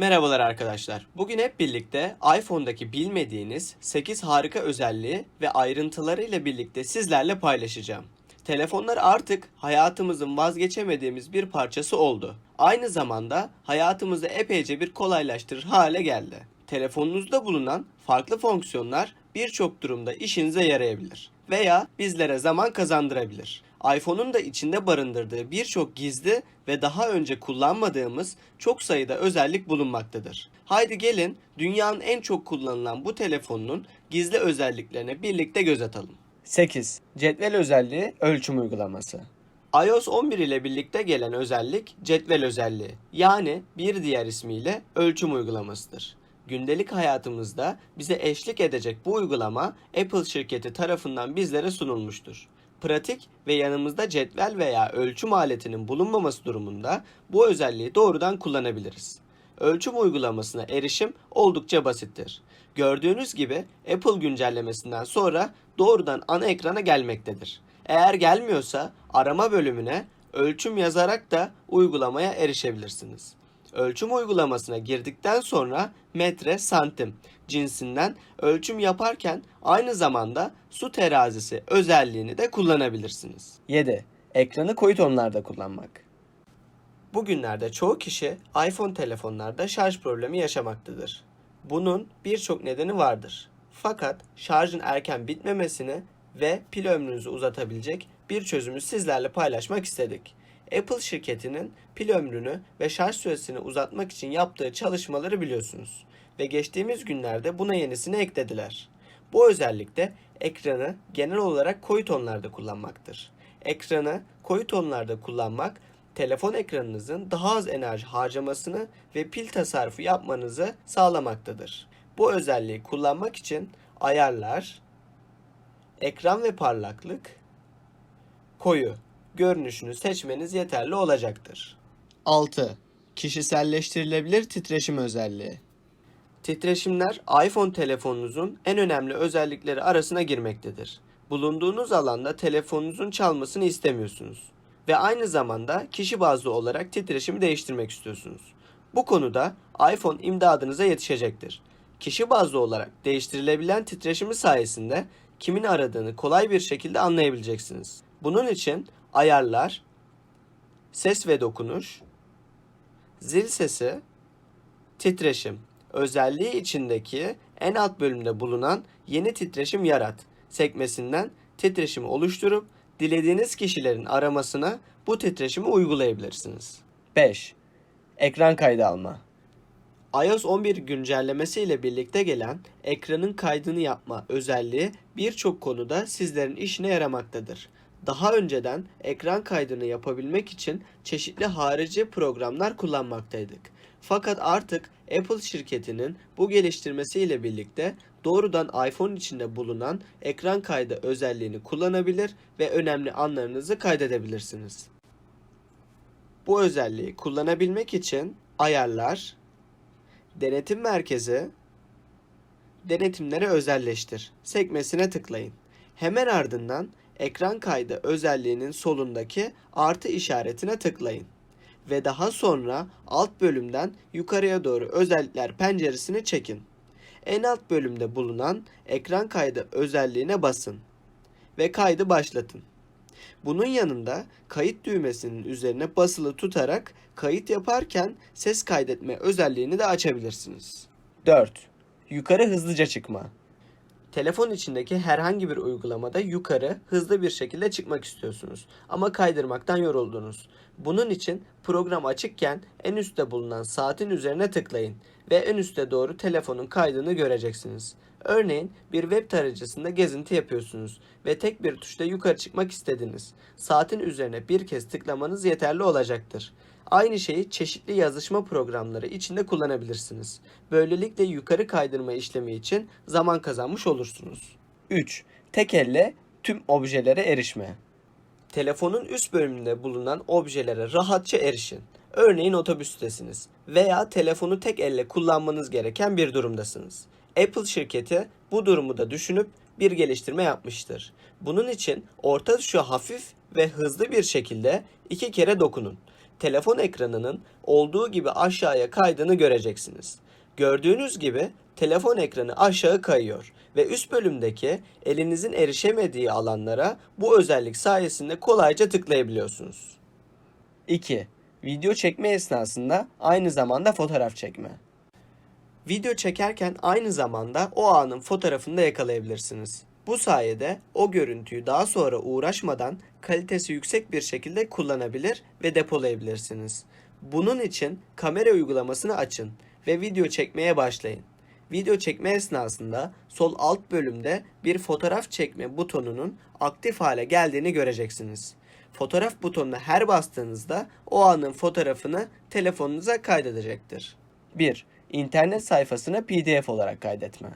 Merhabalar arkadaşlar. Bugün hep birlikte iPhone'daki bilmediğiniz 8 harika özelliği ve ayrıntıları ile birlikte sizlerle paylaşacağım. Telefonlar artık hayatımızın vazgeçemediğimiz bir parçası oldu. Aynı zamanda hayatımızı epeyce bir kolaylaştırır hale geldi. Telefonunuzda bulunan farklı fonksiyonlar birçok durumda işinize yarayabilir veya bizlere zaman kazandırabilir. iPhone'un da içinde barındırdığı birçok gizli ve daha önce kullanmadığımız çok sayıda özellik bulunmaktadır. Haydi gelin dünyanın en çok kullanılan bu telefonunun gizli özelliklerine birlikte göz atalım. 8. Cetvel özelliği ölçüm uygulaması. iOS 11 ile birlikte gelen özellik cetvel özelliği yani bir diğer ismiyle ölçüm uygulamasıdır. Gündelik hayatımızda bize eşlik edecek bu uygulama Apple şirketi tarafından bizlere sunulmuştur. Pratik ve yanımızda cetvel veya ölçüm aletinin bulunmaması durumunda bu özelliği doğrudan kullanabiliriz. Ölçüm uygulamasına erişim oldukça basittir. Gördüğünüz gibi Apple güncellemesinden sonra doğrudan ana ekrana gelmektedir. Eğer gelmiyorsa arama bölümüne ölçüm yazarak da uygulamaya erişebilirsiniz. Ölçüm uygulamasına girdikten sonra metre, santim cinsinden ölçüm yaparken aynı zamanda su terazisi özelliğini de kullanabilirsiniz. 7. Ekranı koyu tonlarda kullanmak. Bugünlerde çoğu kişi iPhone telefonlarda şarj problemi yaşamaktadır. Bunun birçok nedeni vardır. Fakat şarjın erken bitmemesini ve pil ömrünüzü uzatabilecek bir çözümü sizlerle paylaşmak istedik. Apple şirketinin pil ömrünü ve şarj süresini uzatmak için yaptığı çalışmaları biliyorsunuz ve geçtiğimiz günlerde buna yenisini eklediler. Bu özellikle ekranı genel olarak koyu tonlarda kullanmaktır. Ekranı koyu tonlarda kullanmak telefon ekranınızın daha az enerji harcamasını ve pil tasarrufu yapmanızı sağlamaktadır. Bu özelliği kullanmak için ayarlar, ekran ve parlaklık, koyu görünüşünü seçmeniz yeterli olacaktır. 6. Kişiselleştirilebilir titreşim özelliği. Titreşimler iPhone telefonunuzun en önemli özellikleri arasına girmektedir. Bulunduğunuz alanda telefonunuzun çalmasını istemiyorsunuz ve aynı zamanda kişi bazlı olarak titreşimi değiştirmek istiyorsunuz. Bu konuda iPhone imdadınıza yetişecektir. Kişi bazlı olarak değiştirilebilen titreşimi sayesinde kimin aradığını kolay bir şekilde anlayabileceksiniz. Bunun için ayarlar, ses ve dokunuş, zil sesi, titreşim özelliği içindeki en alt bölümde bulunan yeni titreşim yarat sekmesinden titreşimi oluşturup dilediğiniz kişilerin aramasına bu titreşimi uygulayabilirsiniz. 5. Ekran kaydı alma. iOS 11 güncellemesi ile birlikte gelen ekranın kaydını yapma özelliği birçok konuda sizlerin işine yaramaktadır. Daha önceden ekran kaydını yapabilmek için çeşitli harici programlar kullanmaktaydık. Fakat artık Apple şirketinin bu geliştirmesiyle birlikte doğrudan iPhone içinde bulunan ekran kaydı özelliğini kullanabilir ve önemli anlarınızı kaydedebilirsiniz. Bu özelliği kullanabilmek için ayarlar, denetim merkezi, denetimleri özelleştir sekmesine tıklayın. Hemen ardından ekran kaydı özelliğinin solundaki artı işaretine tıklayın ve daha sonra alt bölümden yukarıya doğru özellikler penceresini çekin. En alt bölümde bulunan ekran kaydı özelliğine basın ve kaydı başlatın. Bunun yanında kayıt düğmesinin üzerine basılı tutarak kayıt yaparken ses kaydetme özelliğini de açabilirsiniz. 4. Yukarı hızlıca çıkma. Telefon içindeki herhangi bir uygulamada yukarı hızlı bir şekilde çıkmak istiyorsunuz ama kaydırmaktan yoruldunuz. Bunun için program açıkken en üstte bulunan saatin üzerine tıklayın ve en üste doğru telefonun kaydını göreceksiniz. Örneğin bir web tarayıcısında gezinti yapıyorsunuz ve tek bir tuşla yukarı çıkmak istediniz. Saatin üzerine bir kez tıklamanız yeterli olacaktır. Aynı şeyi çeşitli yazışma programları içinde kullanabilirsiniz. Böylelikle yukarı kaydırma işlemi için zaman kazanmış olursunuz. 3. Tek elle tüm objelere erişme. Telefonun üst bölümünde bulunan objelere rahatça erişin. Örneğin otobüstesiniz veya telefonu tek elle kullanmanız gereken bir durumdasınız. Apple şirketi bu durumu da düşünüp bir geliştirme yapmıştır. Bunun için orta tuşa hafif ve hızlı bir şekilde iki kere dokunun. Telefon ekranının olduğu gibi aşağıya kaydığını göreceksiniz. Gördüğünüz gibi telefon ekranı aşağı kayıyor ve üst bölümdeki elinizin erişemediği alanlara bu özellik sayesinde kolayca tıklayabiliyorsunuz. 2. Video çekme esnasında aynı zamanda fotoğraf çekme. Video çekerken aynı zamanda o anın fotoğrafını da yakalayabilirsiniz. Bu sayede o görüntüyü daha sonra uğraşmadan kalitesi yüksek bir şekilde kullanabilir ve depolayabilirsiniz. Bunun için kamera uygulamasını açın ve video çekmeye başlayın. Video çekme esnasında sol alt bölümde bir fotoğraf çekme butonunun aktif hale geldiğini göreceksiniz. Fotoğraf butonuna her bastığınızda o anın fotoğrafını telefonunuza kaydedecektir. 1. İnternet sayfasını PDF olarak kaydetme.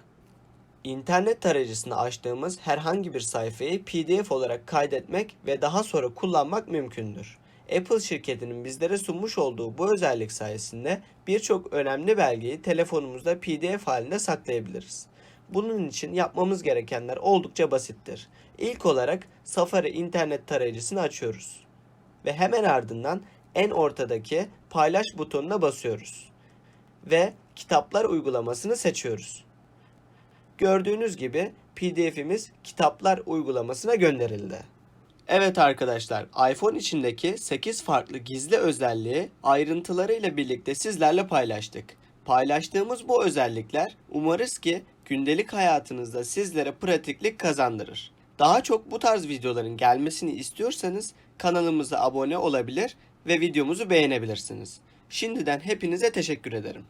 İnternet tarayıcısını açtığımız herhangi bir sayfayı PDF olarak kaydetmek ve daha sonra kullanmak mümkündür. Apple şirketinin bizlere sunmuş olduğu bu özellik sayesinde birçok önemli belgeyi telefonumuzda PDF halinde saklayabiliriz. Bunun için yapmamız gerekenler oldukça basittir. İlk olarak Safari internet tarayıcısını açıyoruz ve hemen ardından en ortadaki paylaş butonuna basıyoruz ve kitaplar uygulamasını seçiyoruz. Gördüğünüz gibi PDF'imiz kitaplar uygulamasına gönderildi. Evet arkadaşlar, iPhone içindeki 8 farklı gizli özelliği ayrıntılarıyla birlikte sizlerle paylaştık. Paylaştığımız bu özellikler umarız ki gündelik hayatınızda sizlere pratiklik kazandırır. Daha çok bu tarz videoların gelmesini istiyorsanız kanalımıza abone olabilir ve videomuzu beğenebilirsiniz. Şimdiden hepinize teşekkür ederim.